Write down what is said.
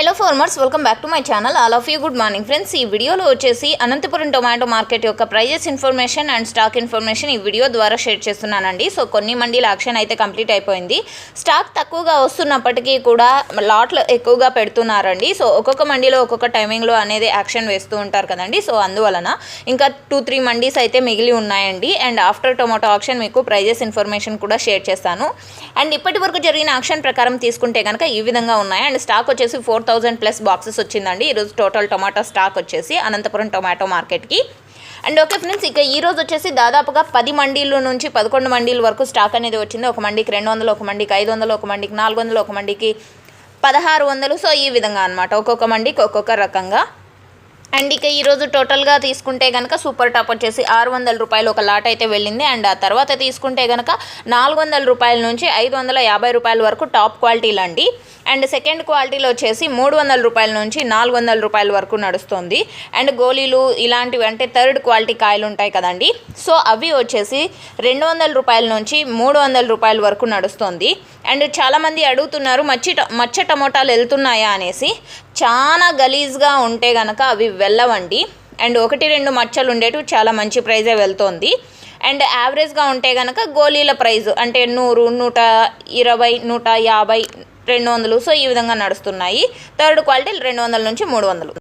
Hello farmers welcome back to my channel all of you good morning friends ఈ వీడియోలో వచ్చేసి Anantapuram tomato market యొక్క prices information and stock information ఈ video ద్వారా share చేస్తున్నానండి. So కొన్ని మండీల యాక్షన్ అయితే కంప్లీట్ అయిపోయింది. స్టాక్ తక్కువగా వస్తున్నప్పటికీ కూడా లాట్లు ఎక్కువగా పెడుతున్నారండి. సో ఒక్కొక్క మండీలో ఒక్కొక్క టైమింగ్లో అనేది యాక్షన్ వేస్తూ ఉంటారు కదండి. సో అందువలన ఇంకా టూ త్రీ మండీస్ అయితే మిగిలి ఉన్నాయండి. అండ్ ఆఫ్టర్ టొమాటో ఆక్షన్ మీకు ప్రైజెస్ ఇన్ఫర్మేషన్ కూడా షేర్ చేస్తాను. అండ్ ఇప్పటి వరకు జరిగిన ఆక్షన్ ప్రకారం తీసుకుంటే కనుక ఈ విధంగా ఉన్నాయి. అండ్ స్టాక్ వచ్చేసి ఫోర్ థౌజండ్ ప్లస్ బాక్సెస్ వచ్చిందండి. ఈరోజు టోటల్ టొమాటో స్టాక్ వచ్చేసి అనంతపురం టొమాటో మార్కెట్కి. అండ్ ఓకే ఫ్రెండ్స్ ఇక ఈ రోజు వచ్చేసి దాదాపుగా పది మండీల నుంచి పదకొండు మండీల వరకు స్టాక్ అనేది వచ్చింది. ఒక మండికి రెండు వందలు ఒక మండికి ఐదు వందలు ఒక మండికి నాలుగు వందలు ఒక మండికి పదహారు వందలు. సో ఈ విధంగా అనమాట ఒక్కొక్క మండికి ఒక్కొక్క రకంగా అండ్ ఇక ఈరోజు టోటల్గా తీసుకుంటే కనుక సూపర్ టాప్ వచ్చేసి ఆరు వందల రూపాయలు ఒక లాట్ అయితే వెళ్ళింది. అండ్ ఆ తర్వాత తీసుకుంటే కనుక నాలుగు వందల రూపాయల నుంచి ఐదు వందల యాభై రూపాయల వరకు టాప్ క్వాలిటీలు అండి. అండ్ సెకండ్ క్వాలిటీలో వచ్చేసి మూడు వందల రూపాయల నుంచి నాలుగు వందల రూపాయల వరకు నడుస్తుంది. అండ్ గోళీలు ఇలాంటివి అంటే థర్డ్ క్వాలిటీ కాయలు ఉంటాయి కదండి. సో అవి వచ్చేసి రెండు వందల రూపాయల నుంచి మూడు వందల రూపాయల వరకు నడుస్తుంది. అండ్ చాలామంది అడుగుతున్నారు మచ్చి ట- మచ్చ టమోటాలు వెళ్తున్నాయా? అనేసి. చాలా గలీజ్గా ఉంటే గనక అవి వెళ్ళవండి. అండ్ ఒకటి రెండు మచ్చలు ఉండేటివి చాలా మంచి ప్రైజే వెళ్తోంది. అండ్ యావరేజ్గా ఉంటే కనుక గోళీల ప్రైజ్ అంటే నూరు నూట ఇరవై నూట యాభై రెండు వందలు. సో ఈ విధంగా నడుస్తున్నాయి. థర్డ్ క్వాలిటీ రెండు వందల నుంచి మూడు వందలు.